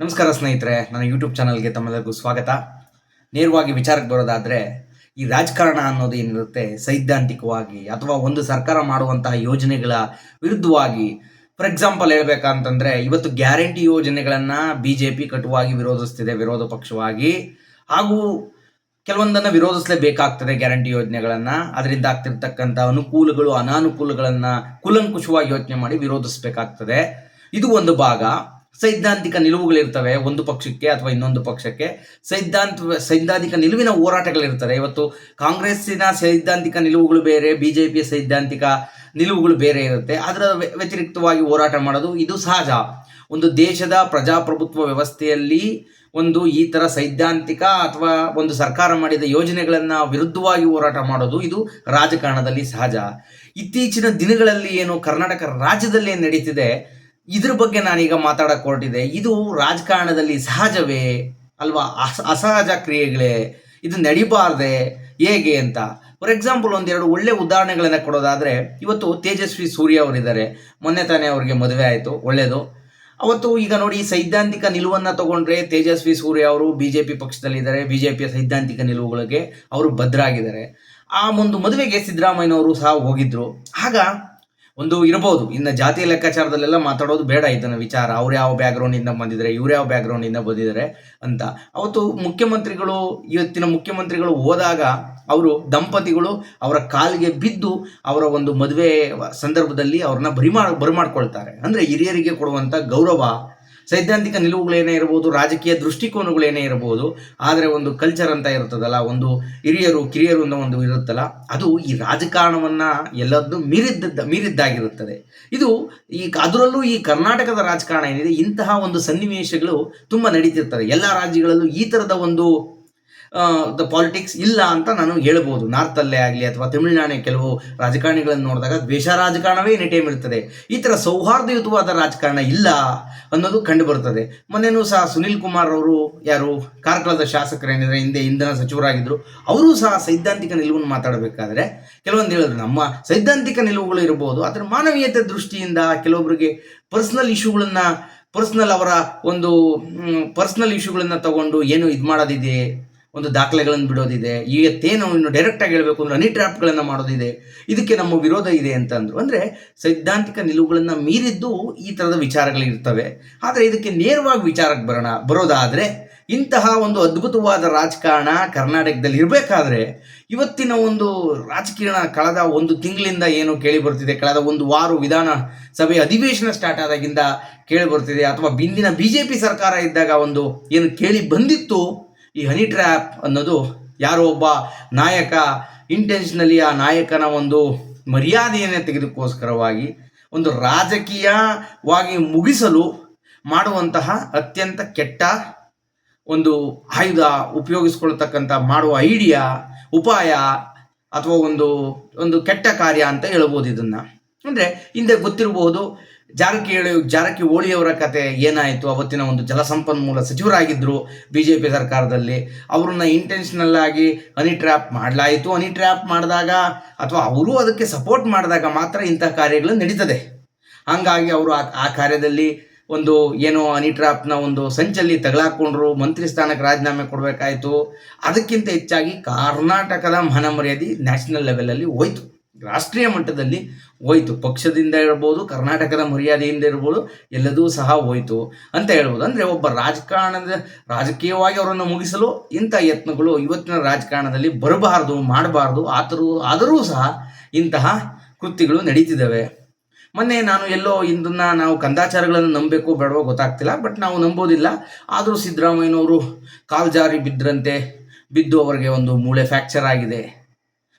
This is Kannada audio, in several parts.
ನಮಸ್ಕಾರ ಸ್ನೇಹಿತರೆ, ನನ್ನ ಯೂಟ್ಯೂಬ್ ಚಾನಲ್ಗೆ ತಮ್ಮೆಲ್ಲರಿಗೂ ಸ್ವಾಗತ. ನೇರವಾಗಿ ವಿಚಾರಕ್ಕೆ ಬರೋದಾದರೆ, ಈ ರಾಜಕಾರಣ ಅನ್ನೋದು ಏನಿರುತ್ತೆ, ಸೈದ್ಧಾಂತಿಕವಾಗಿ ಅಥವಾ ಒಂದು ಸರ್ಕಾರ ಮಾಡುವಂತಹ ಯೋಜನೆಗಳ ವಿರುದ್ಧವಾಗಿ. ಫಾರ್ ಎಕ್ಸಾಂಪಲ್ ಹೇಳ್ಬೇಕಂತಂದರೆ, ಇವತ್ತು ಗ್ಯಾರಂಟಿ ಯೋಜನೆಗಳನ್ನು ಬಿ ಜೆ ಪಿ ಕಟುವಾಗಿ ವಿರೋಧಿಸ್ತಿದೆ, ವಿರೋಧ ಪಕ್ಷವಾಗಿ. ಹಾಗೂ ಕೆಲವೊಂದನ್ನು ವಿರೋಧಿಸಲೇಬೇಕಾಗ್ತದೆ ಗ್ಯಾರಂಟಿ ಯೋಜನೆಗಳನ್ನು. ಅದರಿಂದ ಆಗ್ತಿರ್ತಕ್ಕಂಥ ಅನುಕೂಲಗಳು, ಅನಾನುಕೂಲಗಳನ್ನು ಕುಲಂಕುಷವಾಗಿ ಯೋಚನೆ ಮಾಡಿ ವಿರೋಧಿಸಬೇಕಾಗ್ತದೆ. ಇದು ಒಂದು ಭಾಗ. ಸೈದ್ಧಾಂತಿಕ ನಿಲುವುಗಳಿರ್ತವೆ, ಒಂದು ಪಕ್ಷಕ್ಕೆ ಅಥವಾ ಇನ್ನೊಂದು ಪಕ್ಷಕ್ಕೆ. ಸೈದ್ಧಾಂತ, ಸೈದ್ಧಾಂತಿಕ ನಿಲುವಿನ ಹೋರಾಟಗಳಿರ್ತವೆ. ಇವತ್ತು ಕಾಂಗ್ರೆಸ್ಸಿನ ಸೈದ್ಧಾಂತಿಕ ನಿಲುವುಗಳು ಬೇರೆ ಬಿ ಜೆ ಪಿಯ ಸೈದ್ಧಾಂತಿಕ ನಿಲುವುಗಳು ಬೇರೆ ಇರುತ್ತೆ. ಅದರ ವ್ಯತಿರಿಕ್ತವಾಗಿ ಹೋರಾಟ ಮಾಡೋದು ಇದು ಸಹಜ. ಒಂದು ದೇಶದ ಪ್ರಜಾಪ್ರಭುತ್ವ ವ್ಯವಸ್ಥೆಯಲ್ಲಿ ಒಂದು ಈ ಥರ ಸೈದ್ಧಾಂತಿಕ ಅಥವಾ ಒಂದು ಸರ್ಕಾರ ಮಾಡಿದ ಯೋಜನೆಗಳನ್ನು ವಿರುದ್ಧವಾಗಿ ಹೋರಾಟ ಮಾಡೋದು ಇದು ರಾಜಕಾರಣದಲ್ಲಿ ಸಹಜ. ಇತ್ತೀಚಿನ ದಿನಗಳಲ್ಲಿ ಏನು ಕರ್ನಾಟಕ ರಾಜ್ಯದಲ್ಲಿ ನಡೀತಿದೆ. ಇದ್ರ ಬಗ್ಗೆ ನಾನೀಗ ಮಾತಾಡಕ್ಕೆ ಹೊರಟಿದೆ ಇದು ರಾಜಕಾರಣದಲ್ಲಿ ಸಹಜವೇ ಅಲ್ವಾ? ಅಸ, ಅಸಹಜ ಕ್ರಿಯೆಗಳೇ? ಇದು ನಡಿಬಾರ್ದೆ? ಹೇಗೆ ಅಂತ? ಫಾರ್ ಎಕ್ಸಾಂಪಲ್ ಒಂದೆರಡು ಒಳ್ಳೆ ಉದಾಹರಣೆಗಳನ್ನು ಕೊಡೋದಾದರೆ, ಇವತ್ತು ತೇಜಸ್ವಿ ಸೂರ್ಯ ಅವರಿದ್ದಾರೆ. ಮೊನ್ನೆ ತಾನೇ ಅವರಿಗೆ ಮದುವೆ ಆಯಿತು ಒಳ್ಳೆಯದು ಅವತ್ತು ಈಗ ನೋಡಿ, ಸೈದ್ಧಾಂತಿಕ ನಿಲುವನ್ನು ತಗೊಂಡ್ರೆ ತೇಜಸ್ವಿ ಸೂರ್ಯ ಅವರು ಬಿ ಜೆ ಪಿ ಪಕ್ಷದಲ್ಲಿದ್ದಾರೆ ಬಿ ಜೆ ಪಿಯ ಸೈದ್ಧಾಂತಿಕ ನಿಲುವುಗಳಿಗೆ ಅವರು ಭದ್ರಾಗಿದ್ದಾರೆ. ಆ ಒಂದು ಮದುವೆಗೆ ಸಿದ್ದರಾಮಯ್ಯನವರು ಸಹ ಹೋಗಿದ್ರು. ಆಗ ಒಂದು ಇರಬಹುದು ಇನ್ನು ಜಾತಿಯ ಲೆಕ್ಕಾಚಾರದಲ್ಲೆಲ್ಲ ಮಾತಾಡೋದು ಬೇಡ ಇದನ್ನ ವಿಚಾರ. ಅವ್ರು ಯಾವ ಬ್ಯಾಕ್ಗ್ರೌಂಡಿಂದ ಬಂದಿದ್ದಾರೆ, ಇವ್ರು ಯಾವ ಬ್ಯಾಕ್ಗ್ರೌಂಡಿಂದ ಬಂದಿದ್ದಾರೆ ಅಂತ. ಅವತ್ತು ಮುಖ್ಯಮಂತ್ರಿಗಳು, ಇವತ್ತಿನ ಮುಖ್ಯಮಂತ್ರಿಗಳು ಹೋದಾಗ ಅವರು ದಂಪತಿಗಳು ಅವರ ಕಾಲಿಗೆ ಬಿದ್ದು ಅವರ ಒಂದು ಮದುವೆ ಸಂದರ್ಭದಲ್ಲಿ ಅವ್ರನ್ನ ಬರಿಮಾ ಬರಮಾಡ್ಕೊಳ್ತಾರೆ ಅಂದರೆ ಹಿರಿಯರಿಗೆ ಕೊಡುವಂಥ ಗೌರವ ಸೈದ್ಧಾಂತಿಕ ನಿಲುವುಗಳೇನೇ ಇರ್ಬೋದು, ರಾಜಕೀಯ ದೃಷ್ಟಿಕೋನಗಳೇನೇ ಇರಬಹುದು ಆದರೆ ಒಂದು ಕಲ್ಚರ್ ಅಂತ ಇರ್ತದಲ್ಲ ಒಂದು ಹಿರಿಯರು, ಕಿರಿಯರು ಅನ್ನೋ ಒಂದು ಇರುತ್ತಲ್ಲ, ಅದು ಈ ರಾಜಕಾರಣವನ್ನು ಎಲ್ಲದನ್ನು ಮೀರಿದ್ದ, ಮೀರಿದ್ದಾಗಿರುತ್ತದೆ. ಇದು ಈ ಅದರಲ್ಲೂ ಈ ಕರ್ನಾಟಕದ ರಾಜಕಾರಣ ಏನಿದೆ, ಇಂತಹ ಒಂದು ಸನ್ನಿವೇಶಗಳು ತುಂಬ ನಡೀತಿರ್ತವೆ. ಎಲ್ಲ ರಾಜ್ಯಗಳಲ್ಲೂ ಈ ಥರದ ಒಂದು ದ ಪಾಲಿಟಿಕ್ಸ್ ಇಲ್ಲ ಅಂತ ನಾನು ಹೇಳ್ಬೋದು. ನಾರ್ತಲ್ಲೇ ಆಗಲಿ ಅಥವಾ ತಮಿಳುನಾಡಿನ ಕೆಲವು ರಾಜಕಾರಣಿಗಳನ್ನು ನೋಡಿದಾಗ ದ್ವೇಷ ರಾಜಕಾರಣವೇ ಎನಿ ಟೈಮ್ ಇರ್ತದೆ. ಈ ಥರ ಸೌಹಾರ್ದಯುತವಾದ ರಾಜಕಾರಣ ಇಲ್ಲ ಅನ್ನೋದು ಕಂಡು ಬರ್ತದೆ ಮೊನ್ನೆನೂ ಸಹ ಸುನಿಲ್ ಕುಮಾರ್ ಅವರು ಯಾರು ಕಾರ್ಕಳದ ಶಾಸಕರೇನಿದ್ರೆ ಹಿಂದೆ ಇಂಧನ ಸಚಿವರಾಗಿದ್ದರು ಅವರು ಸಹ ಸೈದ್ಧಾಂತಿಕ ನಿಲುವನ್ನು ಮಾತಾಡಬೇಕಾದ್ರೆ ಕೆಲವೊಂದು ಹೇಳಿದ್ರು. ನಮ್ಮ ಸೈದ್ಧಾಂತಿಕ ನಿಲುವುಗಳು ಇರಬಹುದು ಆದರೆ ಮಾನವೀಯತೆ ದೃಷ್ಟಿಯಿಂದ ಕೆಲವೊಬ್ಬರಿಗೆ ಪರ್ಸನಲ್ ಇಶ್ಯೂಗಳನ್ನು ಪರ್ಸ್ನಲ್ ಅವರ ಒಂದು ಪರ್ಸ್ನಲ್ ಇಶ್ಯೂಗಳನ್ನು ತಗೊಂಡು ಏನು ಇದು ಮಾಡೋದಿದೆ ಒಂದು ದಾಖಲೆಗಳನ್ನು ಬಿಡೋದಿದೆ ಇವತ್ತೇನು ಇನ್ನು ಡೈರೆಕ್ಟಾಗಿ ಹೇಳಬೇಕು ಅಂದ್ರೆ ಹನಿ ಟ್ರ್ಯಾಪ್ಗಳನ್ನು ಮಾಡೋದಿದೆ, ಇದಕ್ಕೆ ನಮ್ಮ ವಿರೋಧ ಇದೆ ಅಂತಂದ್ರು. ಅಂದರೆ ಸೈದ್ಧಾಂತಿಕ ನಿಲುವುಗಳನ್ನು ಮೀರಿದ್ದು ಈ ಥರದ ವಿಚಾರಗಳಿರ್ತವೆ. ಆದರೆ ಇದಕ್ಕೆ ನೇರವಾಗಿ ವಿಚಾರಕ್ಕೆ ಬರೋಣ, ಬರೋದಾದರೆ ಇಂತಹ ಒಂದು ಅದ್ಭುತವಾದ ರಾಜಕಾರಣ ಕರ್ನಾಟಕದಲ್ಲಿ ಇರಬೇಕಾದ್ರೆ ಇವತ್ತಿನ ಒಂದು ರಾಜಕೀಯ ಕಳೆದ ಒಂದು ತಿಂಗಳಿಂದ ಏನು ಕೇಳಿ ಬರ್ತಿದೆ ಕಳೆದ ಒಂದು ವಾರ ವಿಧಾನ ಸಭೆ ಅಧಿವೇಶನ ಸ್ಟಾರ್ಟ್ ಆದಾಗಿಂದ ಕೇಳಿ ಬರ್ತಿದೆ ಅಥವಾ ಹಿಂದಿನ ಬಿ ಜೆ ಪಿ ಸರ್ಕಾರ ಇದ್ದಾಗ ಒಂದು ಏನು ಕೇಳಿ ಬಂದಿತ್ತು ಈ ಹನಿ ಟ್ರ್ಯಾಪ್ ಅನ್ನೋದು ಯಾರೋ ಒಬ್ಬ ನಾಯಕ ಇಂಟೆನ್ಷನಲಿ ಆ ನಾಯಕನ ಒಂದು ಮರ್ಯಾದೆಯನ್ನು ತೆಗೆದುಕೋಸ್ಕರವಾಗಿ, ಒಂದು ರಾಜಕೀಯವಾಗಿ ಮುಗಿಸಲು ಮಾಡುವಂತಹ ಅತ್ಯಂತ ಕೆಟ್ಟ ಒಂದು ಆಯುಧ ಉಪಯೋಗಿಸ್ಕೊಳ್ತಕ್ಕಂಥ, ಮಾಡುವ ಐಡಿಯಾ ಉಪಾಯ ಅಥವಾ ಒಂದು ಒಂದು ಕೆಟ್ಟ ಕಾರ್ಯ ಅಂತ ಹೇಳ್ಬೋದು ಇದನ್ನು. ಅಂದರೆ ಹಿಂದೆ ಗೊತ್ತಿರಬಹುದು ಜಾರಕಿಹೊಳಿ, ಜಾರಕಿಹೊಳಿಯವರ ಕತೆ ಏನಾಯಿತು? ಅವತ್ತಿನ ಒಂದು ಜಲಸಂಪನ್ಮೂಲ ಸಚಿವರಾಗಿದ್ದರು ಬಿ ಜೆ ಪಿ ಸರ್ಕಾರದಲ್ಲಿ. ಅವ್ರನ್ನ ಇಂಟೆನ್ಷನಲ್ ಆಗಿ ಹನಿ ಟ್ರ್ಯಾಪ್ ಮಾಡಲಾಯಿತು. ಹನಿ ಟ್ರ್ಯಾಪ್ ಮಾಡಿದಾಗ ಅಥವಾ ಅವರು ಅದಕ್ಕೆ ಸಪೋರ್ಟ್ ಮಾಡಿದಾಗ ಮಾತ್ರ ಇಂಥ ಕಾರ್ಯಗಳು ನಡೀತದೆ. ಹಾಗಾಗಿ ಅವರು ಆ ಆ ಕಾರ್ಯದಲ್ಲಿ ಒಂದು ಏನೋ ಹನಿ ಟ್ರ್ಯಾಪ್ನ ಒಂದು ಸಂಚಲ್ಲಿ ತಗಲಾಕೊಂಡ್ರು, ಮಂತ್ರಿ ಸ್ಥಾನಕ್ಕೆ ರಾಜೀನಾಮೆ ಕೊಡಬೇಕಾಯಿತು. ಅದಕ್ಕಿಂತ ಹೆಚ್ಚಾಗಿ ಕರ್ನಾಟಕದ ಮಾನ ಮರ್ಯಾದೆ ನ್ಯಾಷನಲ್ ಲೆವೆಲಲ್ಲಿ ಹೋಯ್ತು. ರಾಷ್ಟ್ರೀಯ ಮಟ್ಟದಲ್ಲಿ ಹೋಯ್ತು. ಪಕ್ಷದಿಂದ ಇರ್ಬೋದು, ಕರ್ನಾಟಕದ ಮರ್ಯಾದೆಯಿಂದ ಇರ್ಬೋದು, ಎಲ್ಲದೂ ಸಹ ಹೋಯ್ತು ಅಂತ ಹೇಳ್ಬೋದು. ಅಂದರೆ ಒಬ್ಬ ರಾಜಕಾರಣದ, ರಾಜಕೀಯವಾಗಿ ಅವರನ್ನು ಮುಗಿಸಲು ಇಂಥ ಯತ್ನಗಳು ಇವತ್ತಿನ ರಾಜಕಾರಣದಲ್ಲಿ ಬರಬಾರ್ದು, ಮಾಡಬಾರ್ದು, ಆದರೂ ಆದರೂ ಸಹ ಇಂತಹ ಕೃತ್ಯಗಳು ನಡೀತಿದ್ದಾವೆ. ಮೊನ್ನೆ ನಾನು ಎಲ್ಲೋ ಇಂದನ್ನ ನಾವು ಕಂದಾಚಾರಗಳನ್ನು ನಂಬಬೇಕು ಬೇಡವೋ ಗೊತ್ತಾಗ್ತಿಲ್ಲ, ಬಟ್ ನಾವು ನಂಬೋದಿಲ್ಲ. ಆದರೂ ಸಿದ್ದರಾಮಯ್ಯನವರು ಕಾಲು ಜಾರಿ ಬಿದ್ದರಂತೆ ಬಿದ್ದು ಅವರಿಗೆ ಒಂದು ಮೂಳೆ ಫ್ರ್ಯಾಕ್ಚರ್ ಆಗಿದೆ.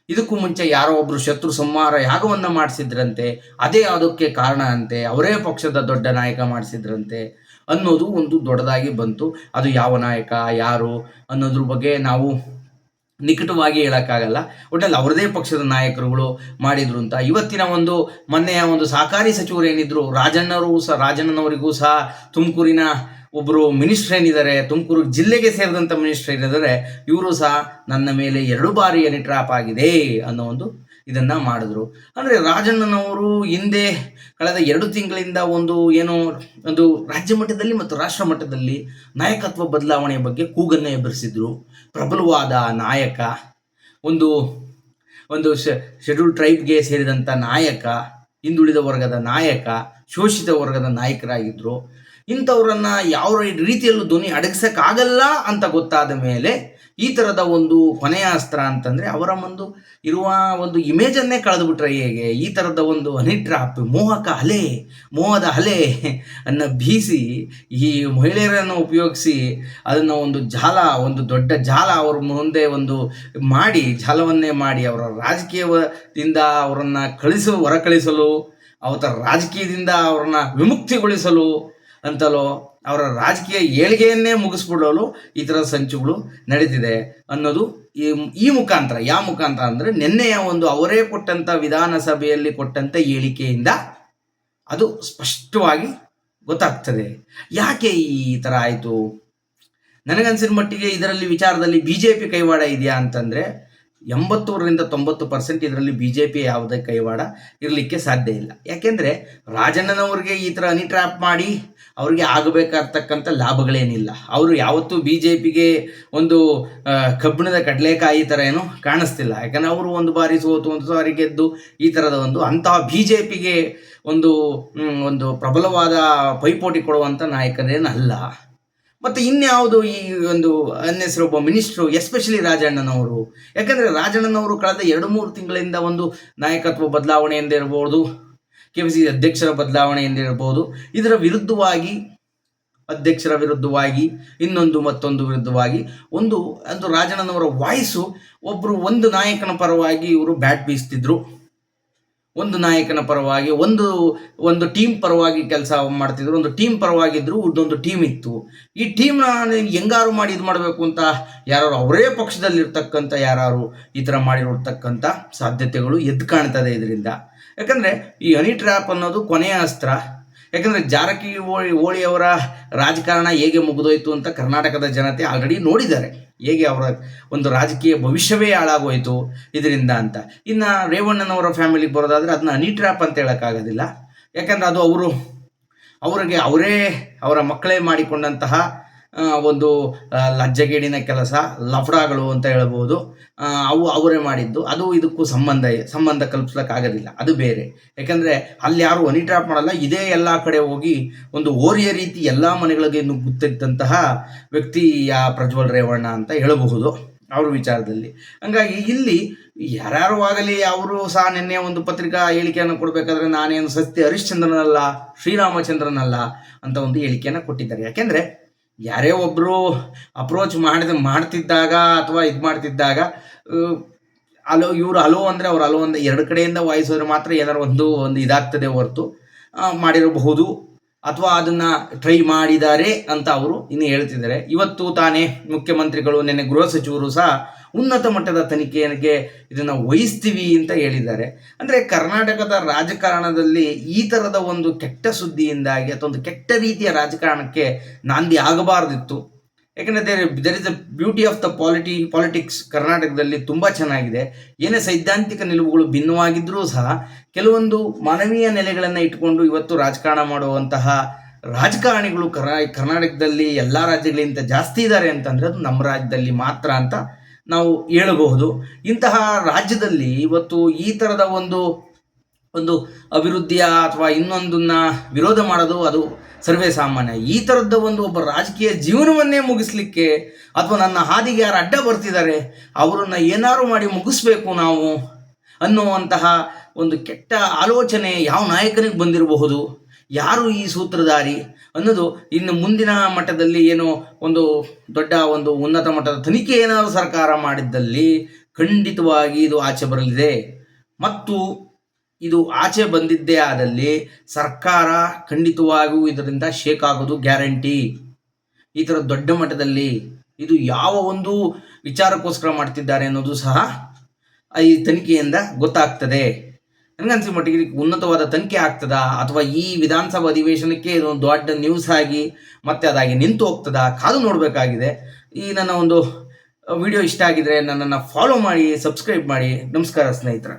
ಇದಕ್ಕೂ ಮುಂಚೆ ಯಾರೋ ಒಬ್ಬರು ಶತ್ರು ಸಂಹಾರ ಯಾಗವನ್ನು ಮಾಡಿಸಿದ್ರಂತೆ, ಅದೇ ಅದಕ್ಕೆ ಕಾರಣ ಅಂತೆ, ಅವರೇ ಪಕ್ಷದ ದೊಡ್ಡ ನಾಯಕ ಮಾಡಿಸಿದ್ರಂತೆ ಅನ್ನೋದು ಒಂದು ದೊಡ್ಡದಾಗಿ ಬಂತು. ಅದು ಯಾವ ನಾಯಕ, ಯಾರು ಅನ್ನೋದ್ರ ಬಗ್ಗೆ ನಾವು ನಿಕಟವಾಗಿ ಹೇಳೋಕ್ಕಾಗಲ್ಲ. ಒಟ್ಟಲ್ಲಿ ಅವರದೇ ಪಕ್ಷದ ನಾಯಕರುಗಳು ಮಾಡಿದ್ರು ಅಂತ. ಇವತ್ತಿನ ಒಂದು ಮೊನ್ನೆಯ ಒಂದು ಸಹಕಾರಿ ಸಚಿವರು ಏನಿದ್ರು, ರಾಜಣ್ಣರು ಸಹ, ರಾಜಣ್ಣನವರಿಗೂ ಸಹ ತುಮಕೂರಿನ ಒಬ್ಬರು ಮಿನಿಸ್ಟರ್ ಏನಿದ್ದಾರೆ, ತುಮಕೂರು ಜಿಲ್ಲೆಗೆ ಸೇರಿದಂಥ ಮಿನಿಸ್ಟರ್ ಏನಿದ್ದಾರೆ, ಇವರು ಸಹ ನನ್ನ ಮೇಲೆ ಎರಡು ಬಾರಿ ಎನಿ ಟ್ರಾಪ್ ಆಗಿದೆ ಅನ್ನೋ ಒಂದು ಇದನ್ನ ಮಾಡಿದ್ರು. ಅಂದರೆ ರಾಜಣ್ಣನವರು ಹಿಂದೆ ಕಳೆದ ಎರಡು ತಿಂಗಳಿಂದ ಒಂದು ಏನು ಒಂದು ರಾಜ್ಯ ಮಟ್ಟದಲ್ಲಿ ಮತ್ತು ರಾಷ್ಟ್ರ ಮಟ್ಟದಲ್ಲಿ ನಾಯಕತ್ವ ಬದಲಾವಣೆಯ ಬಗ್ಗೆ ಕೂಗನ್ನು ಎಬ್ಬರಿಸಿದ್ರು ಪ್ರಬಲವಾದ ನಾಯಕ, ಒಂದು ಒಂದು ಶೆಡ್ಯೂಲ್ ಟ್ರೈಬ್ಗೆ ಸೇರಿದಂಥ ನಾಯಕ, ಹಿಂದುಳಿದ ವರ್ಗದ ನಾಯಕ, ಶೋಷಿತ ವರ್ಗದ ನಾಯಕರಾಗಿದ್ದರು ಇಂಥವ್ರನ್ನ ಯಾವ ರೀತಿಯಲ್ಲೂ ಧ್ವನಿ ಅಡಗಿಸೋಕ್ಕಾಗಲ್ಲ ಅಂತ ಗೊತ್ತಾದ ಮೇಲೆ ಈ ಥರದ ಒಂದು ಕೊನೆಯ ಅಸ್ತ್ರ ಅಂತಂದರೆ ಅವರ ಒಂದು ಇರುವ ಒಂದು ಇಮೇಜನ್ನೇ ಕಳೆದುಬಿಟ್ರೆ ಹೇಗೆ? ಈ ಥರದ ಒಂದು ಹನಿ ಟ್ರಾಪ್ ಮೋಹಕ ಅಲೆ, ಮೋಹದ ಅಲೆ ಅನ್ನು ಬೀಸಿ ಈ ಮಹಿಳೆಯರನ್ನು ಉಪಯೋಗಿಸಿ ಅದನ್ನು ಒಂದು ಜಾಲ, ಒಂದು ದೊಡ್ಡ ಜಾಲ ಅವ್ರ ಮುಂದೆ ಒಂದು ಮಾಡಿ, ಜಾಲವನ್ನೇ ಮಾಡಿ ಅವರ ರಾಜಕೀಯದಿಂದ ಅವರನ್ನು ಕಳಿಸಲು ಹೊರಕಳಿಸಲು, ಅವರ ರಾಜಕೀಯದಿಂದ ಅವ್ರನ್ನ ವಿಮುಕ್ತಿಗೊಳಿಸಲು ಅಂತಲೋ ಅವರ ರಾಜಕೀಯ ಏಳಿಗೆಯನ್ನೇ ಮುಗಿಸ್ಬಿಡಲು ಈ ಥರ ಸಂಚುಗಳು ನಡೀತಿದೆ ಅನ್ನೋದು ಈ ಈ ಮುಖಾಂತರ ಯಾವ ಮುಖಾಂತರ ಅಂದರೆ ನಿನ್ನೆಯ ಒಂದು ಅವರೇ ಕೊಟ್ಟಂಥ ವಿಧಾನಸಭೆಯಲ್ಲಿ ಕೊಟ್ಟಂಥ ಹೇಳಿಕೆಯಿಂದ ಅದು ಸ್ಪಷ್ಟವಾಗಿ ಗೊತ್ತಾಗ್ತದೆ. ಯಾಕೆ ಈ ಥರ ಆಯಿತು? ನನಗನ್ಸಿದ ಮಟ್ಟಿಗೆ ಇದರಲ್ಲಿ ವಿಚಾರದಲ್ಲಿ ಬಿ ಜೆ ಪಿ ಕೈವಾಡ ಇದೆಯಾ ಅಂತಂದರೆ ಎಂಬತ್ತೂರರಿಂದ ತೊಂಬತ್ತು ಪರ್ಸೆಂಟ್ ಇದರಲ್ಲಿ ಬಿ ಜೆ ಪಿ ಯಾವುದೇ ಕೈವಾಡ ಇರಲಿಕ್ಕೆ ಸಾಧ್ಯ ಇಲ್ಲ. ಯಾಕೆಂದರೆ ರಾಜಣ್ಣನವ್ರಿಗೆ ಈ ಥರ ಹನಿ ಟ್ರ್ಯಾಪ್ ಮಾಡಿ ಅವರಿಗೆ ಆಗಬೇಕಾಗ್ತಕ್ಕಂಥ ಲಾಭಗಳೇನಿಲ್ಲ. ಅವರು ಯಾವತ್ತೂ ಬಿ ಜೆ ಪಿಗೆ ಒಂದು ಕಬ್ಬಿಣದ ಕಡಲೆಕಾಯಿ ಥರ ಏನು ಕಾಣಿಸ್ತಿಲ್ಲ. ಯಾಕಂದರೆ ಅವರು ಒಂದು ಬಾರಿ ಸೋತು, ಒಂದು ಸಾರಿ ಗೆದ್ದು ಈ ಥರದ ಒಂದು ಅಂತಹ ಬಿ ಜೆ ಪಿಗೆ ಒಂದು ಒಂದು ಪ್ರಬಲವಾದ ಪೈಪೋಟಿ ಕೊಡುವಂಥ ನಾಯಕರೇನಲ್ಲ. ಮತ್ತು ಇನ್ಯಾವುದು ಈ ಒಂದು ಹೆಸರು ಒಬ್ಬ ಮಿನಿಸ್ಟ್ರು, ಎಸ್ಪೆಷಲಿ ರಾಜಣ್ಣನವರು? ಯಾಕಂದರೆ ರಾಜಣ್ಣನವರು ಕಳೆದ ಎರಡು ಮೂರು ತಿಂಗಳಿಂದ ಒಂದು ನಾಯಕತ್ವ ಬದಲಾವಣೆ ಎಂದಿರ್ಬೋದು ಕೆ ಪಿ ಸಿ ಅಧ್ಯಕ್ಷರ ಬದಲಾವಣೆ ಎಂದಿರ್ಬೋದು ಇದರ ವಿರುದ್ಧವಾಗಿ, ಅಧ್ಯಕ್ಷರ ವಿರುದ್ಧವಾಗಿ, ಇನ್ನೊಂದು ಮತ್ತೊಂದು ವಿರುದ್ಧವಾಗಿ ಒಂದು ಒಂದು ರಾಜಣ್ಣನವರ ವಾಯ್ಸು ಒಬ್ಬರು ಒಂದು ನಾಯಕನ ಪರವಾಗಿ ಇವರು ಬ್ಯಾಟ್ ಬೀಸ್ತಿದ್ರು. ಒಂದು ನಾಯಕನ ಪರವಾಗಿ, ಒಂದು ಒಂದು ಟೀಮ್ ಪರವಾಗಿ ಕೆಲಸ ಮಾಡ್ತಿದ್ರು, ಒಂದು ಟೀಮ್ ಪರವಾಗಿದ್ರು ಒಂದೊಂದು ಟೀಮ್ ಇತ್ತು. ಈ ಟೀಮ್ನ ಹೆಂಗಾರು ಮಾಡಿ ಇದು ಮಾಡಬೇಕು ಅಂತ ಯಾರು ಅವರೇ ಪಕ್ಷದಲ್ಲಿರ್ತಕ್ಕಂಥ ಯಾರು ಈ ಥರ ಮಾಡಿರ್ತಕ್ಕಂಥ ಸಾಧ್ಯತೆಗಳು ಎದ್ದು ಕಾಣ್ತದೆ ಇದರಿಂದ. ಯಾಕಂದರೆ ಈ ಹನಿ ಟ್ರ್ಯಾಪ್ ಅನ್ನೋದು ಕೊನೆಯ ಅಸ್ತ್ರ ಯಾಕಂದರೆ ಜಾರಕಿಹೊಳಿ ಹೋಳಿಯವರ ರಾಜಕಾರಣ ಹೇಗೆ ಮುಗಿದೋಯ್ತು ಅಂತ ಕರ್ನಾಟಕದ ಜನತೆ ಆಲ್ರೆಡಿ ನೋಡಿದ್ದಾರೆ. ಹೇಗೆ ಅವರ ಒಂದು ರಾಜಕೀಯ ಭವಿಷ್ಯವೇ ಹಾಳಾಗೋಯಿತು ಇದರಿಂದ ಅಂತ. ಇನ್ನು ರೇವಣ್ಣನವರ ಫ್ಯಾಮಿಲಿಗೆ ಬರೋದಾದರೆ ಅದನ್ನ ಅನಿ ಟ್ರ್ಯಾಪ್ ಅಂತ ಹೇಳೋಕ್ಕಾಗೋದಿಲ್ಲ. ಯಾಕಂದರೆ ಅದು ಅವರು, ಅವರಿಗೆ ಅವರೇ ಅವರ ಮಕ್ಕಳೇ ಮಾಡಿಕೊಂಡಂತಹ ಒಂದು ಲಜ್ಜಗೇಡಿನ ಕೆಲಸ, ಲಫಡಾಗಳು ಅಂತ ಹೇಳ್ಬೋದು. ಅವು ಅವರೇ ಮಾಡಿದ್ದು. ಅದು ಇದಕ್ಕೂ ಸಂಬಂಧ ಸಂಬಂಧ ಕಲ್ಪಿಸ್ಲಿಕ್ಕಾಗೋದಿಲ್ಲ. ಅದು ಬೇರೆ. ಯಾಕಂದರೆ ಅಲ್ಲಿ ಯಾರು ಹನಿ ಟ್ರಾಪ್ ಮಾಡಲ್ಲ. ಇದೇ ಎಲ್ಲ ಕಡೆ ಹೋಗಿ ಒಂದು ಓರಿಯ ರೀತಿ ಎಲ್ಲ ಮನೆಗಳಿಗೆ ನುಗ್ಗುತ್ತಿದ್ದಂತಹ ವ್ಯಕ್ತಿ ಯಾ ಪ್ರಜ್ವಲ್ ರೇವಣ್ಣ ಅಂತ ಹೇಳಬಹುದು ಅವ್ರ ವಿಚಾರದಲ್ಲಿ. ಹಂಗಾಗಿ ಇಲ್ಲಿ ಯಾರ್ಯಾರು ಆಗಲಿ ಅವರು ಸಹ ನಿನ್ನೆ ಒಂದು ಪತ್ರಿಕಾ ಹೇಳಿಕೆಯನ್ನು ಕೊಡಬೇಕಾದ್ರೆ ನಾನೇನು ಸತ್ಯ ಹರಿಶ್ಚಂದ್ರನಲ್ಲ, ಶ್ರೀರಾಮಚಂದ್ರನಲ್ಲ ಅಂತ ಒಂದು ಹೇಳಿಕೆಯನ್ನು ಕೊಟ್ಟಿದ್ದಾರೆ. ಯಾಕೆಂದರೆ ಯಾರೇ ಒಬ್ಬರು ಅಪ್ರೋಚ್ ಮಾಡಿದ, ಮಾಡ್ತಿದ್ದಾಗ ಅಥವಾ ಇದು ಮಾಡ್ತಿದ್ದಾಗ ಅಲೋ, ಇವರು ಅಲೋ ಅಂದರೆ ಅವ್ರು ಅಲೋ ಅಂದರೆ ಎರಡು ಕಡೆಯಿಂದ ವಾಯಿಸಿದ್ರೆ ಮಾತ್ರ ಏನಾರು ಒಂದು ಒಂದು ಇದಾಗ್ತದೆ ಹೊರತು ಮಾಡಿರಬಹುದು. ಅಥವಾ ಅದನ್ನು ಟ್ರೈ ಮಾಡಿದ್ದಾರೆ ಅಂತ ಅವರು ಇನ್ನು ಹೇಳ್ತಿದ್ದಾರೆ. ಇವತ್ತು ತಾನೇ ಮುಖ್ಯಮಂತ್ರಿಗಳು, ನಿನ್ನೆ ಗೃಹ ಸಚಿವರು ಸಹ ಉನ್ನತ ಮಟ್ಟದ ತನಿಖೆಗೆ ಇದನ್ನು ವಹಿಸ್ತೀವಿ ಅಂತ ಹೇಳಿದ್ದಾರೆ. ಅಂದರೆ ಕರ್ನಾಟಕದ ರಾಜಕಾರಣದಲ್ಲಿ ಈ ಥರದ ಒಂದು ಕೆಟ್ಟ ಸುದ್ದಿಯಿಂದಾಗಿ ಅಥವಾ ಒಂದು ಕೆಟ್ಟ ರೀತಿಯ ರಾಜಕಾರಣಕ್ಕೆ ನಾಂದಿ ಆಗಬಾರ್ದಿತ್ತು. ಯಾಕಂದರೆ there is a beauty of the polity politics ಕರ್ನಾಟಕದಲ್ಲಿ ತುಂಬ ಚೆನ್ನಾಗಿದೆ. ಏನೇ ಸೈದ್ಧಾಂತಿಕ ನಿಲುವುಗಳು ಭಿನ್ನವಾಗಿದ್ದರೂ ಸಹ ಕೆಲವೊಂದು ಮಾನವೀಯ ನೆಲೆಗಳನ್ನು ಇಟ್ಕೊಂಡು ಇವತ್ತು ರಾಜಕಾರಣ ಮಾಡುವಂತಹ ರಾಜಕಾರಣಿಗಳು ಕರ್ನಾಟಕದಲ್ಲಿ ಎಲ್ಲ ರಾಜ್ಯಗಳಿಗಿಂತ ಜಾಸ್ತಿ ಇದ್ದಾರೆ ಅಂತಂದರೆ ಅದು ನಮ್ಮ ರಾಜ್ಯದಲ್ಲಿ ಮಾತ್ರ ಅಂತ ನಾವು ಹೇಳಬಹುದು. ಇಂತಹ ರಾಜ್ಯದಲ್ಲಿ ಇವತ್ತು ಈ ಥರದ ಒಂದು ಒಂದು ಅಭಿವೃದ್ಧಿಯ ಅಥವಾ ಇನ್ನೊಂದನ್ನ ವಿರೋಧ ಮಾಡೋದು ಅದು ಸರ್ವೇ ಸಾಮಾನ್ಯ. ಈ ಥರದ ಒಂದು ಒಬ್ಬ ರಾಜಕೀಯ ಜೀವನವನ್ನೇ ಮುಗಿಸ್ಲಿಕ್ಕೆ ಅಥವಾ ನನ್ನ ಹಾದಿಗೆ ಯಾರು ಅಡ್ಡ ಬರ್ತಿದ್ದಾರೆ, ಅವರನ್ನು ಏನಾರು ಮಾಡಿ ಮುಗಿಸ್ಬೇಕು ನಾವು ಅನ್ನುವಂತಹ ಒಂದು ಕೆಟ್ಟ ಆಲೋಚನೆ ಯಾವ ನಾಯಕನಿಗೆ ಬಂದಿರಬಹುದು, ಯಾರು ಈ ಸೂತ್ರಧಾರಿ ಅನ್ನೋದು ಇನ್ನು ಮುಂದಿನ ಮಟ್ಟದಲ್ಲಿ ಏನು ಒಂದು ದೊಡ್ಡ ಒಂದು ಉನ್ನತ ಮಟ್ಟದ ತನಿಖೆ ಏನಾದರೂ ಸರ್ಕಾರ ಮಾಡಿದ್ದಲ್ಲಿ ಖಂಡಿತವಾಗಿ ಇದು ಆಚೆ ಬರಲಿದೆ. ಮತ್ತು ಇದು ಆಚೆ ಬಂದಿದ್ದೇ ಆದಲ್ಲಿ ಸರ್ಕಾರ ಖಂಡಿತವಾಗಿಯೂ ಇದರಿಂದ ಶೇಕ್ ಆಗೋದು ಗ್ಯಾರಂಟಿ ಈ ಥರ ದೊಡ್ಡ ಮಟ್ಟದಲ್ಲಿ ಇದು ಯಾವ ಒಂದು ವಿಚಾರಕ್ಕೋಸ್ಕರ ಮಾಡ್ತಿದ್ದಾರೆ ಅನ್ನೋದು ಸಹ ಈ ತನಿಖೆಯಿಂದ ಗೊತ್ತಾಗ್ತದೆ. ನನಗನ್ಸಿ ಮಟ್ಟಿಗೆ ಉನ್ನತವಾದ ತನಿಖೆ ಆಗ್ತದಾ? ಅಥವಾ ಈ ವಿಧಾನಸಭಾ ಅಧಿವೇಶನಕ್ಕೆ ಇದೊಂದು ದೊಡ್ಡ ನ್ಯೂಸ್ ಆಗಿ ಮತ್ತೆ ಅದಾಗಿ ನಿಂತು ಹೋಗ್ತದಾ? ಕಾದು ನೋಡಬೇಕಾಗಿದೆ. ಈ ನನ್ನ ಒಂದು ವಿಡಿಯೋ ಇಷ್ಟ ಆಗಿದ್ರೆ ನನ್ನನ್ನು ಫಾಲೋ ಮಾಡಿ ಸಬ್ಸ್ಕ್ರೈಬ್ ಮಾಡಿ. ನಮಸ್ಕಾರ ಸ್ನೇಹಿತರೆ.